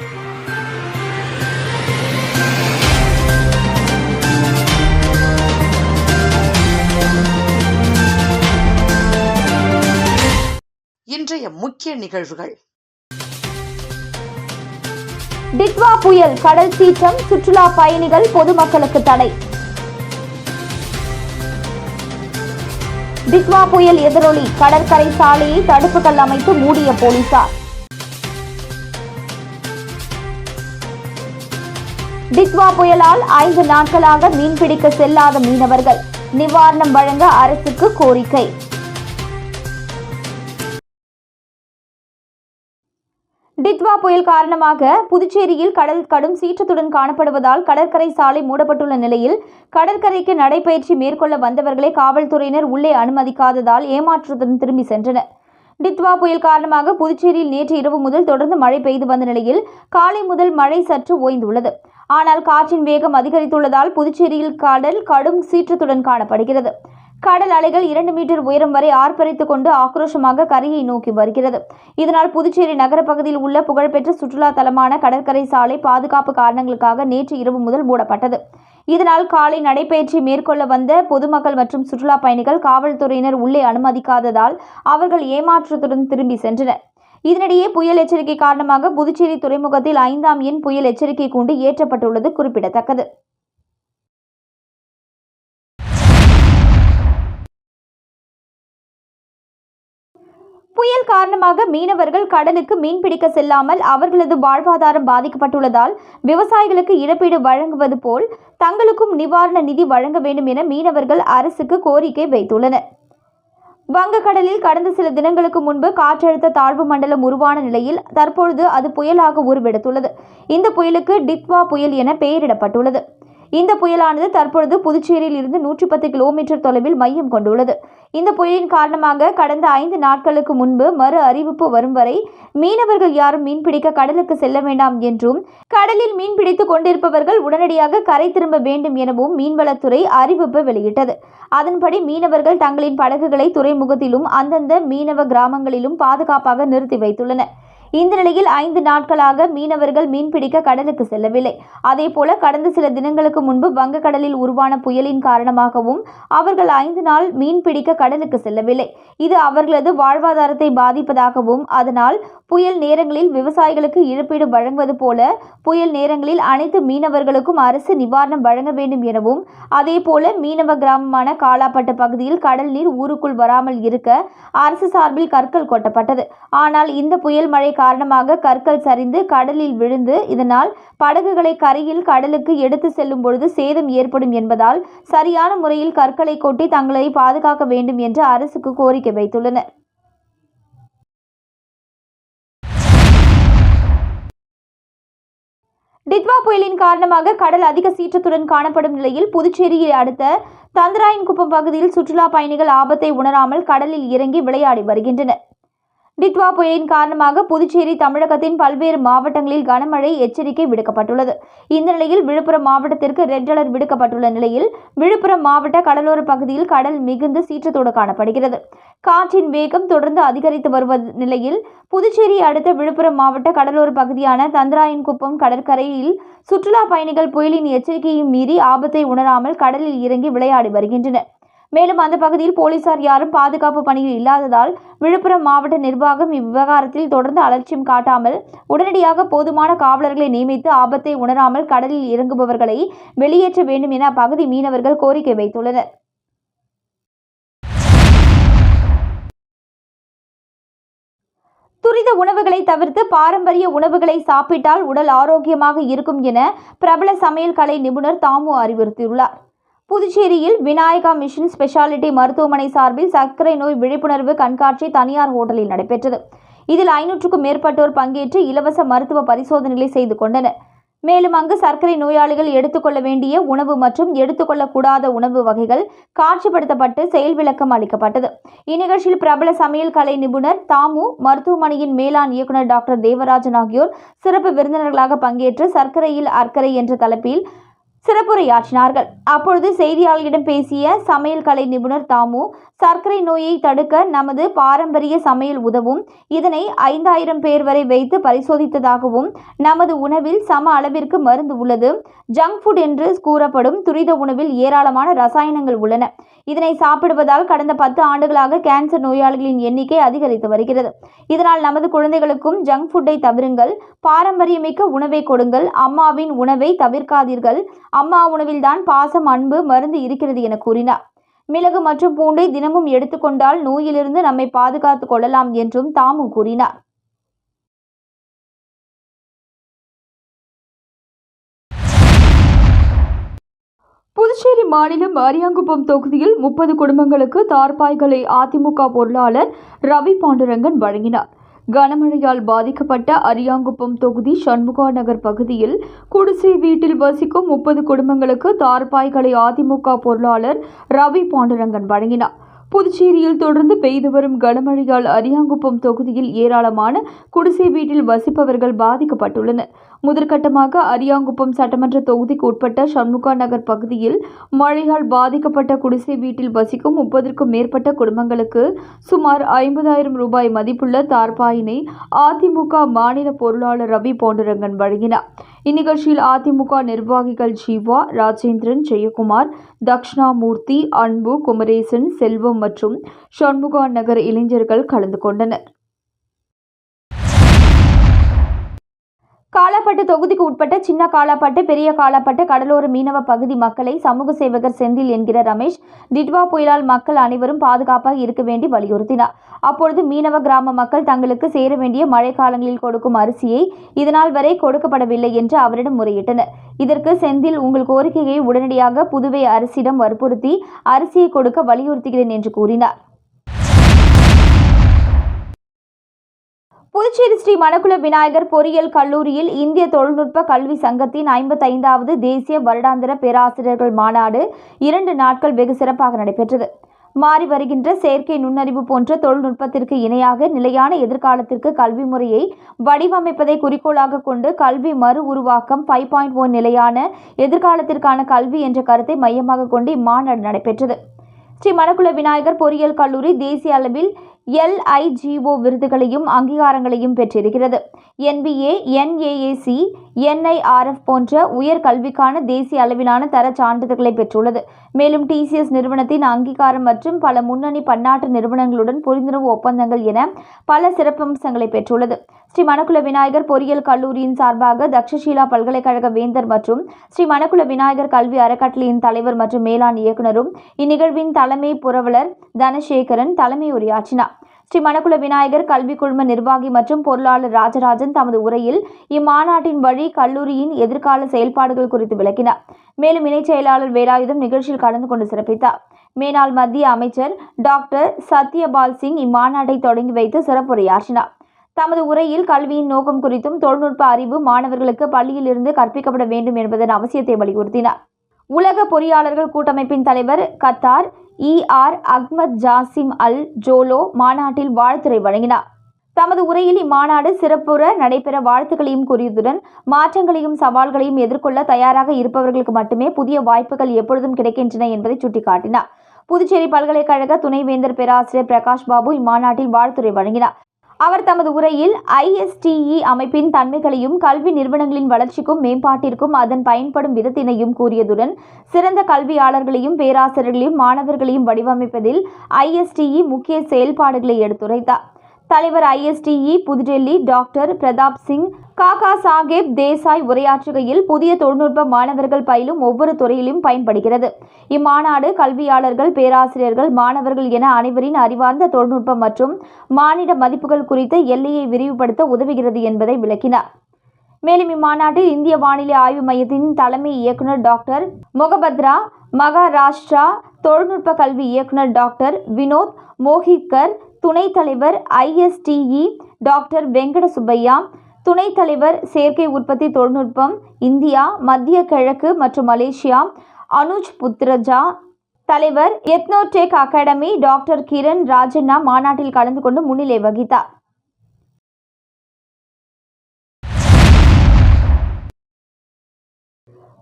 இன்றைய முக்கிய நிகழ்வுகள். டிட்வா புயல் கடல் சீற்றம் சுற்றுலா பயணிகள் பொதுமக்களுக்கு தடை. டிட்வா புயல் எதிரொலி கடற்கரை சாலையை தடுப்புகள் அமைத்து மூடிய போலீசார். டிக்வா புயலால் ஐந்து நாட்களாக மீன்பிடிக்க செல்லாத மீனவர்கள் நிவாரணம் வழங்க அரசுக்கு கோரிக்கை. டித்வா புயல் காரணமாக புதுச்சேரியில் கடல் கடும் சீற்றத்துடன் காணப்படுவதால் கடற்கரை சாலை மூடப்பட்டுள்ள நிலையில் கடற்கரைக்கு நடைபயிற்சி மேற்கொள்ள வந்தவர்களை காவல்துறையினர் உள்ளே அனுமதிக்காததால் ஏமாற்றத்துடன் திரும்பி சென்றனர். டித்வா புயல் காரணமாக புதுச்சேரியில் நேற்று இரவு முதல் தொடர்ந்து மழை பெய்து வந்த நிலையில் காலை முதல் மழை சற்று ஓய்ந்துள்ளது. ஆனால் காற்றின் வேகம் அதிகரித்துள்ளதால் புதுச்சேரியில் கடல் கடும் சீற்றத்துடன் காணப்படுகிறது. கடல் அலைகள் இரண்டு மீட்டர் உயரம் வரை ஆர்ப்பரித்துக் கொண்டு ஆக்ரோஷமாக கரையை நோக்கி வருகிறது. இதனால் புதுச்சேரி நகர பகுதியில் உள்ள புகழ்பெற்ற சுற்றுலா தலமான கடற்கரை சாலை பாதுகாப்பு காரணங்களுக்காக நேற்று இரவு முதல் மூடப்பட்டது. இதனால் காலை நடைபயிற்சி மேற்கொள்ள வந்த பொதுமக்கள் மற்றும் சுற்றுலா பயணிகள் காவல்துறையினர் உள்ளே அனுமதிக்காததால் அவர்கள் ஏமாற்றத்துடன் திரும்பி சென்றனர். இதனிடையே புயல் எச்சரிக்கை காரணமாக புதுச்சேரி துறைமுகத்தில் ஐந்தாம் எண் புயல் எச்சரிக்கை கூண்டு ஏற்றப்பட்டுள்ளது குறிப்பிடத்தக்கது. புயல் காரணமாக மீனவர்கள் கடலுக்கு மீன்பிடிக்க செல்லாமல் அவர்களது வாழ்வாதாரம் பாதிக்கப்பட்டுள்ளதால் விவசாயிகளுக்கு இழப்பீடு வழங்குவது போல் தங்களுக்கும் நிவாரண நிதி வழங்க வேண்டும் என மீனவர்கள் அரசுக்கு கோரிக்கை வைத்துள்ளனர். வங்கக்கடலில் கடந்த சில தினங்களுக்கு முன்பு காற்றழுத்த தாழ்வு மண்டலம் உருவான நிலையில் தற்பொழுது அது புயலாக உருவெடுத்துள்ளது. இந்த புயலுக்கு டிக்வா புயல் என பெயரிடப்பட்டுள்ளது. இந்த புயலானது தற்பொழுது புதுச்சேரியில் இருந்து நூற்றி பத்து கிலோமீட்டர் தொலைவில் மையம் கொண்டுள்ளது. இந்த புயலின் காரணமாக கடந்த ஐந்து நாட்களுக்கு முன்பு மறு அறிவிப்பு வரும் வரை மீனவர்கள் யாரும் மீன்பிடிக்க கடலுக்கு செல்ல வேண்டாம் என்றும் கடலில் மீன்பிடித்துக் கொண்டிருப்பவர்கள் உடனடியாக கரை திரும்ப வேண்டும் எனவும் மீன்வளத்துறை அறிவிப்பு வெளியிட்டது. அதன்படி மீனவர்கள் தங்களின் படகுகளை துறைமுகத்திலும் அந்தந்த மீனவ கிராமங்களிலும் பாதுகாப்பாக நிறுத்தி வைத்துள்ளனர். இந்த நிலையில் ஐந்து நாட்களாக மீனவர்கள் மீன்பிடிக்க கடலுக்கு செல்லவில்லை. அதேபோல கடந்த சில தினங்களுக்கு முன்பு வங்கக்கடலில் உருவான புயலின் காரணமாகவும் அவர்கள் ஐந்து நாள் மீன்பிடிக்க கடலுக்கு செல்லவில்லை. இது அவர்களது வாழ்வாதாரத்தை பாதிப்பதாகவும் அதனால் புயல் நேரங்களில் விவசாயிகளுக்கு இழப்பீடு வழங்குவது போல புயல் நேரங்களில் அனைத்து மீனவர்களுக்கும் அரசு நிவாரணம் வழங்க வேண்டும் எனவும் அதேபோல மீனவ கிராமமான காலாப்பட்டு பகுதியில் கடல் நீர் ஊருக்குள் வராமல் இருக்க அரசு சார்பில் கற்கள் கொட்டப்பட்டது. ஆனால் இந்த புயல் மழை காரணமாக கற்கள் சரிந்து கடலில் விழுந்து இதனால் படகுகளை கரையில் கடலுக்கு எடுத்து செல்லும் பொழுது சேதம் ஏற்படும் என்பதால் சரியான முறையில் கற்களை கொட்டி தங்களை பாதுகாக்க வேண்டும் என்று அரசுக்கு கோரிக்கை வைத்துள்ளனர். டிட்வா புயலின் காரணமாக கடல் அதிக சீற்றத்துடன் காணப்படும் நிலையில் புதுச்சேரியை அடுத்த தந்திராயன்குப்பம் பகுதியில் சுற்றுலா பயணிகள் ஆபத்தை உணராமல் கடலில் இறங்கி விளையாடி வருகின்றனர். டிட்வா புயலின் காரணமாக புதுச்சேரி தமிழகத்தின் பல்வேறு மாவட்டங்களில் கனமழை எச்சரிக்கை விடுக்கப்பட்டுள்ளது. இந்த நிலையில் விழுப்புரம் மாவட்டத்திற்கு ரெட் அலர்ட் விடுக்கப்பட்டுள்ள நிலையில் விழுப்புரம் மாவட்ட கடலோர பகுதியில் கடல் மிகுந்த சீற்றத்தோடு காணப்படுகிறது. காற்றின் வேகம் தொடர்ந்து அதிகரித்து வருவது நிலையில் புதுச்சேரி அடுத்த விழுப்புரம் மாவட்ட கடலோர பகுதியான தந்திராயன்குப்பம் கடற்கரையில் சுற்றுலா பயணிகள் புயலின் எச்சரிக்கையும் மீறி ஆபத்தை உணராமல் கடலில் இறங்கி விளையாடி வருகின்றனர். மேலும் அந்த பகுதியில் போலீசார் யாரும் பாதுகாப்பு பணியில் இல்லாததால் விழுப்புரம் மாவட்ட நிர்வாகம் இவ்விவகாரத்தில் தொடர்ந்து அலட்சியம் காட்டாமல் உடனடியாக போதுமான காவலர்களை நியமித்து ஆபத்தை உணராமல் கடலில் இறங்குபவர்களை வெளியேற்ற வேண்டும் என அப்பகுதி மீனவர்கள் கோரிக்கை வைத்துள்ளனர். துரித உணவுகளை தவிர்த்து பாரம்பரிய உணவுகளை சாப்பிட்டால் உடல் ஆரோக்கியமாக இருக்கும் என பிரபல சமையல் கலை நிபுணர் தாமு அறிவுறுத்தியுள்ளார். புதுச்சேரியில் விநாயகா மிஷன் ஸ்பெஷாலிட்டி மருத்துவமனை சார்பில் சர்க்கரை நோய் விழிப்புணர்வு கண்காட்சி தனியார் ஹோட்டலில் நடைபெற்றது. இதில் ஐநூற்றுக்கும் மேற்பட்டோர் பங்கேற்று இலவச மருத்துவ பரிசோதனைகளை செய்து கொண்டனர். மேலும் அங்கு சர்க்கரை நோயாளிகள் எடுத்துக்கொள்ள வேண்டிய உணவு மற்றும் எடுத்துக்கொள்ளக்கூடாத உணவு வகைகள் காட்சிப்படுத்தப்பட்டு செயல் விளக்கம் அளிக்கப்பட்டது. இந்நிகழ்ச்சியில் பிரபல சமையல் கலை நிபுணர் தாமு மருத்துவமனையின் மேலாண் இயக்குநர் டாக்டர் தேவராஜன் ஆகியோர் சிறப்பு விருந்தினர்களாக பங்கேற்று சர்க்கரையில் அர்க்கரை என்ற தலைப்பில் சிறப்புரையாற்றினார்கள். அப்பொழுது செய்தியாளர்களிடம் பேசிய சமையல் கலை நிபுணர் தாமு சர்க்கரை நோயை தடுக்க நமது பாரம்பரிய சமையல் உதவும் இதனை ஐந்தாயிரம் பேர் வரை வைத்து பரிசோதித்ததாகவும் நமது உணவில் சம அளவிற்கு மருந்து உள்ளது ஜங்க் ஃபுட் என்று கூறப்படும் துரித உணவில் ஏராளமான ரசாயனங்கள் உள்ளன. இதனை சாப்பிடுவதால் கடந்த பத்து ஆண்டுகளாக கேன்சர் நோயாளிகளின் எண்ணிக்கை அதிகரித்து வருகிறது. இதனால் நமது குழந்தைகளுக்கும் ஜங்க் ஃபுட்டை தவிருங்கள் பாரம்பரியமிக்க உணவை கொடுங்கள் அம்மாவின் உணவை தவிர்க்காதீர்கள் அம்மா உணவில்தான் பாசம் அன்பு மருந்து இருக்கிறது என கூறினார். மிளகு மற்றும் பூண்டை தினமும் எடுத்துக்கொண்டால் நோயிலிருந்து நம்மை பாதுகாத்துக் கொள்ளலாம் என்றும் தாமு கூறினார். புதுச்சேரி மாநிலம் அரியாங்குப்பம் தொகுதியில் முப்பது குடும்பங்களுக்கு தார்பாய்களை அதிமுக பொருளாளர் ரவி பாண்டுரங்கன் வழங்கினார். கனமழையால் பாதிக்கப்பட்ட அரியாங்குப்பம் தொகுதி சண்முகா நகர் பகுதியில் குடிசை வீட்டில் வசிக்கும் முப்பது குடும்பங்களுக்கு தார்பாய்களை அதிமுக பொருளாளர் ரவி பாண்டுரங்கன் வழங்கினார். புதுச்சேரியில் தொடர்ந்து பெய்து வரும் கனமழையால் அரியாங்குப்பம் தொகுதியில் ஏராளமான குடிசை வீட்டில் வசிப்பவர்கள் பாதிக்கப்பட்டுள்ளனர். முதற்கட்டமாக அரியாங்குப்பம் சட்டமன்ற தொகுதிக்கு உட்பட்ட சண்முகா நகர் பகுதியில் மழையால் பாதிக்கப்பட்ட குடிசை வீட்டில் வசிக்கும் முப்பதற்கும் மேற்பட்ட குடும்பங்களுக்கு சுமார் ஐம்பதாயிரம் ரூபாய் மதிப்புள்ள தார்பாயினை அதிமுக மாநில பொருளாளர் ரவி போண்டரங்கன் வழங்கினார். இந்நிகழ்ச்சியில் அதிமுக நிர்வாகிகள் ஜீவா ராஜேந்திரன் ஜெயக்குமார் தக்ஷணாமூர்த்தி அன்பு குமரேசன் செல்வம் மற்றும் சண்முகா நகர் இளைஞர்கள் கலந்து கொண்டனர். காலாப்பட்டு தொகுதிக்கு உட்பட்ட சின்ன காலாப்பட்டு பெரிய காலாப்பட்டு கடலோர மீனவ பகுதி மக்களை சமூக சேவகர் செந்தில் என்கிற ரமேஷ் டிட்வா புயலால் மக்கள் அனைவரும் பாதுகாப்பாக இருக்க வேண்டி வலியுறுத்தினார். அப்பொழுது மீனவ கிராம மக்கள் தங்களுக்கு சேர வேண்டிய மழைக்காலங்களில் கொடுக்கும் அரிசியை இதனால் வரை கொடுக்கப்படவில்லை என்று அவரிடம் முறையிட்டனர். இதற்கு செந்தில் உங்கள் கோரிக்கையை உடனடியாக புதுவை அரசிடம் வற்புறுத்தி அரிசியை கொடுக்க வலியுறுத்துகிறேன் என்று கூறினார். புதுச்சேரி ஸ்ரீ மணக்குள விநாயகர் பொறியியல் கல்லூரியில் இந்திய தொழில்நுட்ப கல்வி சங்கத்தின் ஐம்பத்தைந்தாவது தேசிய வருடாந்திர பேராசிரியர்கள் மாநாடு இரண்டு நாட்கள் வெகு சிறப்பாக நடைபெற்றது. மாறி வருகின்ற செயற்கை நுண்ணறிவு போன்ற தொழில்நுட்பத்திற்கு இணையாக நிலையான எதிர்காலத்திற்கு கல்வி முறையை வடிவமைப்பதை குறிக்கோளாக கொண்டு கல்வி மறு உருவாக்கம் ஃபைவ் பாயிண்ட் ஒன் நிலையான எதிர்காலத்திற்கான கல்வி என்ற கருத்தை மையமாக கொண்டு இம்மாநாடு நடைபெற்றது. ஸ்ரீ மணக்குள விநாயகர் பொறியியல் கல்லூரி தேசிய அளவில் எல்ஐஜிஓ விருதுகளையும் அங்கீகாரங்களையும் பெற்றிருக்கிறது. என்பிஏ என்ஏஏசி என்ஐஆர்எஃப் போன்ற உயர் கல்விக்கான தேசிய அளவிலான தர சான்றிதழ்களை பெற்றுள்ளது. மேலும் டிசிஎஸ் நிறுவனத்தின் அங்கீகாரம் மற்றும் பல முன்னணி பன்னாட்டு நிறுவனங்களுடன் புரிந்துணர்வு ஒப்பந்தங்கள் என பல சிறப்பம்சங்களை பெற்றுள்ளது. ஸ்ரீ மணக்குல விநாயகர் பொறியியல் கல்லூரியின் சார்பாக தக்ஷஷீலா பல்கலைக்கழக வேந்தர் மற்றும் ஸ்ரீ மணக்குல விநாயகர் கல்வி அறக்கட்டளையின் தலைவர் மற்றும் மேலாண் இயக்குனரும் இந்நிகழ்வின் தலைமை புரவலர் தனசேகரன் தலைமை உரையாற்றினார் ஸ்ரீ மணக்குள விநாயகர் கல்வி குழும நிர்வாகி மற்றும் பொருளாளர் ராஜராஜன் தமது உரையில் இம்மாநாட்டின் வழி கல்லூரியின் எதிர்கால செயல்பாடுகள் குறித்து விளக்கினார். மேலும் இணைச் செயலாளர் வேலாயுதம் நிகழ்ச்சியில் கலந்து கொண்டு சிறப்பித்தார். மேனாள் மத்திய அமைச்சர் டாக்டர் சத்யபால் சிங் இம்மாநாட்டை தொடங்கி வைத்து சிறப்புரையாற்றினார். தமது உரையில் கல்வியின் நோக்கம் குறித்தும் தொழில்நுட்ப அறிவு மாணவர்களுக்கு பள்ளியிலிருந்து கற்பிக்கப்பட வேண்டும் என்பதன் அவசியத்தை வலியுறுத்தினார். உலக பொறியாளர்கள் கூட்டமைப்பின் தலைவர் Qatar ER Ahmed Jassim Al Jolo மாநாட்டில் வாழ்த்துரை வழங்கினார். தமது உரையில் இம்மாநாடு சிறப்புற நடைபெற வாழ்த்துக்களையும் கூறியதுடன் மாற்றங்களையும் சவால்களையும் எதிர்கொள்ள தயாராக இருப்பவர்களுக்கு மட்டுமே புதிய வாய்ப்புகள் எப்பொழுதும் கிடைக்கின்றன என்பதை சுட்டிக்காட்டினார். புதுச்சேரி பல்கலைக்கழக துணைவேந்தர் பேராசிரியர் பிரகாஷ் பாபு இம்மாநாட்டில் வாழ்த்துரை வழங்கினார். அவர் தமது உரையில் ஐஎஸ்டிஇ அமைப்பின் தன்மைகளையும் கல்வி நிறுவனங்களின் வளர்ச்சிக்கும் மேம்பாட்டிற்கும் அதன் பயன்படும் விதத்தினையும் கூறியதுடன் சிறந்த கல்வியாளர்களையும் பேராசிரியர்களையும் மாணவர்களையும் வடிவமைப்பதில் ஐஎஸ்டிஇ முக்கிய செயல்பாடுகளை எடுத்துரைத்தார். தலைவர் ஐஎஸ்டிஇ புதுடெல்லி டாக்டர் பிரதாப் சிங் காகா சாஹேப் தேசாய் உரையாற்றுகையில் புதிய தொழில்நுட்ப மாணவர்கள் பயிலும் ஒவ்வொரு துறையிலும் பயன்படுகிறது. இம்மாநாடு கல்வியாளர்கள் பேராசிரியர்கள் மாணவர்கள் என அனைவரின் அறிவார்ந்த தொழில்நுட்பம் மற்றும் மானிட மதிப்புகள் குறித்த எல்லையை விரிவுபடுத்த உதவுகிறது என்பதை விளக்கினார். மேலும் இம்மாநாட்டில் இந்திய வானிலை ஆய்வு மையத்தின் தலைமை இயக்குனர் டாக்டர் மொகபத்ரா மகாராஷ்டிரா தொழில்நுட்ப கல்வி இயக்குநர் டாக்டர் வினோத் மோஹிக்கர் துணைத் தலைவர் ஐஎஸ்டிஇ டாக்டர் வெங்கட சுப்பையா துணைத் தலைவர் செயற்கை உற்பத்தி தொழில்நுட்பம் இந்தியா மத்திய கிழக்கு மற்றும் மலேசியா அனுஜ் புத்ரஜா தலைவர் Ethnotech academy doctor Kiran Rajanna மாநாட்டில் கலந்து கொண்டு முன்னிலை வகித்தார்.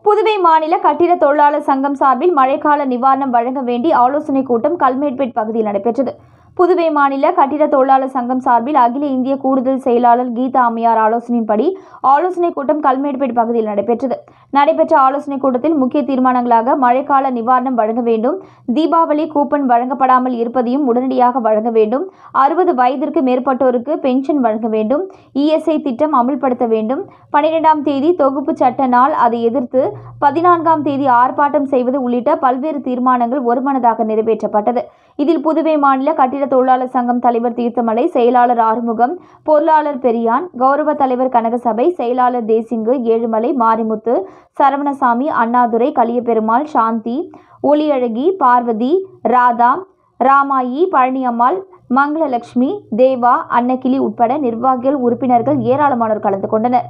புதுவை மாநில கட்டிட தொழிலாளர் சங்கம் சார்பில் மழைக்கால நிவாரணம் வழங்க வேண்டி ஆலோசனைக் கூட்டம் கல்மேட்பேட் பகுதியில் நடைபெற்றது. புதுவை மாநில கட்டிட தொழிலாளர் சங்கம் சார்பில் அகில இந்திய கூடுதல் செயலாளர் கீதா அம்மையார் ஆலோசனையின்படி ஆலோசனைக் கூட்டம் கல்மேட்பேட் பகுதியில் நடைபெற்றது. நடைபெற்ற ஆலோசனைக் கூட்டத்தில் முக்கிய தீர்மானங்களாக மழைக்கால நிவாரணம் வழங்க வேண்டும் தீபாவளி கூப்பன் வழங்கப்படாமல் இருப்பதையும் உடனடியாக வழங்க வேண்டும் அறுபது வயதிற்கு மேற்பட்டோருக்கு பென்ஷன் வழங்க வேண்டும் இஎஸ்ஐ திட்டம் அமல்படுத்த வேண்டும் பனிரெண்டாம் தேதி தொகுப்பு சட்ட நாள் அதை எதிர்த்து பதினான்காம் தேதி ஆர்ப்பாட்டம் செய்வது உள்ளிட்ட பல்வேறு தீர்மானங்கள் ஒருமனதாக நிறைவேற்றப்பட்டது. இதில் புதுவை மாநில கட்டிட தொழிலாளர் சங்கம் தலைவர் தீர்த்தமலை செயலாளர் ஆறுமுகம் பொருளாளர் பெரியான் கௌரவ தலைவர் கனகசபை செயலாளர் தேசிங்கு ஏழுமலை மாரிமுத்து சரவணசாமி அண்ணாதுரை கலியபெருமாள் சாந்தி ஒளியழகி பார்வதி ராதா ராமாயி பழனியம்மாள் மங்களலட்சுமி தேவா அன்னக்கிளி உட்பட நிர்வாகிகள் உறுப்பினர்கள் ஏராளமானோர் கலந்து கொண்டனர்.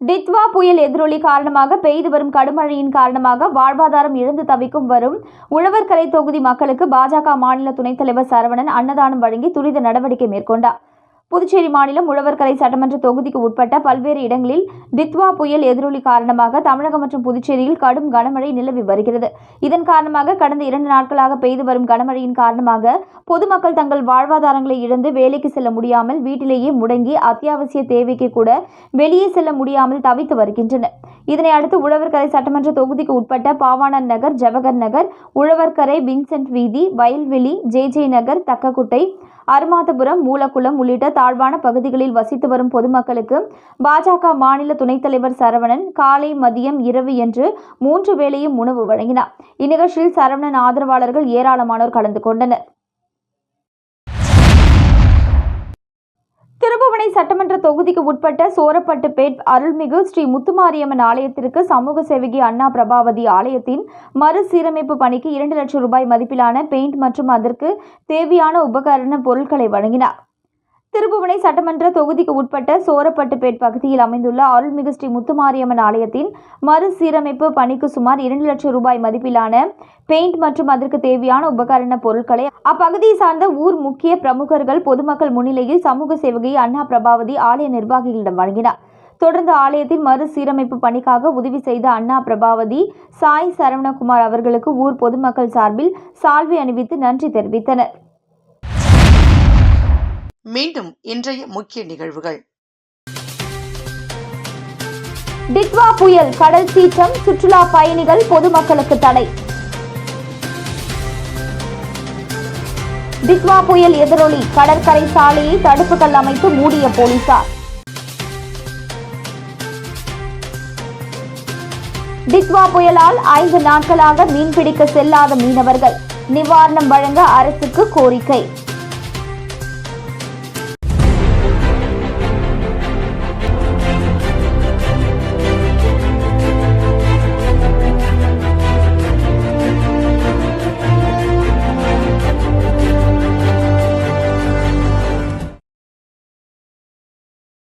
டித்வா புயல் எதிரொலி காரணமாக பெய்து வரும் கடுமழையின் காரணமாக வாழ்வாதாரம் இழந்து தவிக்கும் வரும் உழவர்கரை தொகுதி மக்களுக்கு பாஜக மாநில துணைத் தலைவர் சரவணன் அன்னதானம் வழங்கி துரித நடவடிக்கை மேற்கொண்டார். புதுச்சேரி மாநிலம் உழவர்கரை சட்டமன்ற தொகுதிக்கு உட்பட்ட பல்வேறு இடங்களில் டித்வா புயல் எதிரொலி காரணமாக தமிழகம் மற்றும் புதுச்சேரியில் கடும் கனமழை நிலவி வருகிறது. இதன் காரணமாக கடந்த இரண்டு நாட்களாக பெய்து வரும் கனமழையின் காரணமாக பொதுமக்கள் தங்கள் வாழ்வாதாரங்களை இழந்து வேலைக்கு செல்ல முடியாமல் வீட்டிலேயே முடங்கி அத்தியாவசிய தேவைக்கு கூட வெளியே செல்ல முடியாமல் தவித்து வருகின்றனர். இதனை அடுத்து உழவர்கரை சட்டமன்ற தொகுதிக்கு உட்பட்ட பாவாணர் நகர் ஜவஹர் நகர் உழவர்கரை வின்சென்ட் வீதி வயல்வெளி ஜே ஜே நகர் தக்கக்குட்டை அருமாதபுரம் மூலக்குளம் உள்ளிட்ட தாழ்வான பகுதிகளில் வசித்து வரும் பொதுமக்களுக்கு பாஜக மாநில துணைத் தலைவர் சரவணன் காலை மதியம் இரவு என்று மூன்று வேளையும் உணவு வழங்கினார். இந்நிகழ்ச்சியில் சரவணன் ஆதரவாளர்கள் ஏராளமானோர் கலந்து கொண்டனர். திருபுவனை சட்டமன்ற தொகுதிக்கு உட்பட்ட சோரப்பட்டுப்பேட் அருள்மிகு ஸ்ரீ முத்துமாரியம்மன் ஆலயத்திற்கு சமூக சேவகி அண்ணா பிரபாவதி ஆலயத்தின் மறுசீரமைப்பு பணிக்கு இரண்டு லட்சம் ரூபாய் மதிப்பிலான பெயிண்ட் மற்றும் அதற்கு தேவையான உபகரண பொருட்களை வழங்கினார். திருபுவனை சட்டமன்ற தொகுதிக்கு உட்பட்ட சோரப்பட்டுப்பேட் பகுதியில் அமைந்துள்ள அருள்மிகு ஸ்ரீ முத்துமாரியம்மன் ஆலயத்தின் மறுசீரமைப்பு பணிக்கு சுமார் இரண்டு லட்சம் ரூபாய் மதிப்பிலான பெயிண்ட் மற்றும் அதற்கு தேவையான உபகரண பொருட்களை அப்பகுதியை சார்ந்த ஊர் முக்கிய பிரமுகர்கள் பொதுமக்கள் முன்னிலையில் சமூக சேவகை அண்ணா பிரபாவதி ஆலய நிர்வாகிகளிடம் வழங்கினார். தொடர்ந்து ஆலயத்தின் மறுசீரமைப்பு பணிக்காக உதவி செய்த அண்ணா பிரபாவதி சாய் சரவணகுமார் அவர்களுக்கு ஊர் பொதுமக்கள் சார்பில் சால்வை அணிவித்து நன்றி தெரிவித்தனர். மீண்டும் இன்றைய முக்கிய நிகழ்வுகள். டிட்வா புயல் கடல் சீற்றம் சுற்றுலா பயணிகள் பொதுமக்களுக்கு தடை. டிட்வா புயல் எதிரொலி கடற்கரை சாலையை தடுப்புகள் அமைத்து மூடிய போலீசார். டிட்வா புயலால் ஐந்து நாட்களாக மீன்பிடிக்க செல்லாத மீனவர்கள் நிவாரணம் வழங்க அரசுக்கு கோரிக்கை.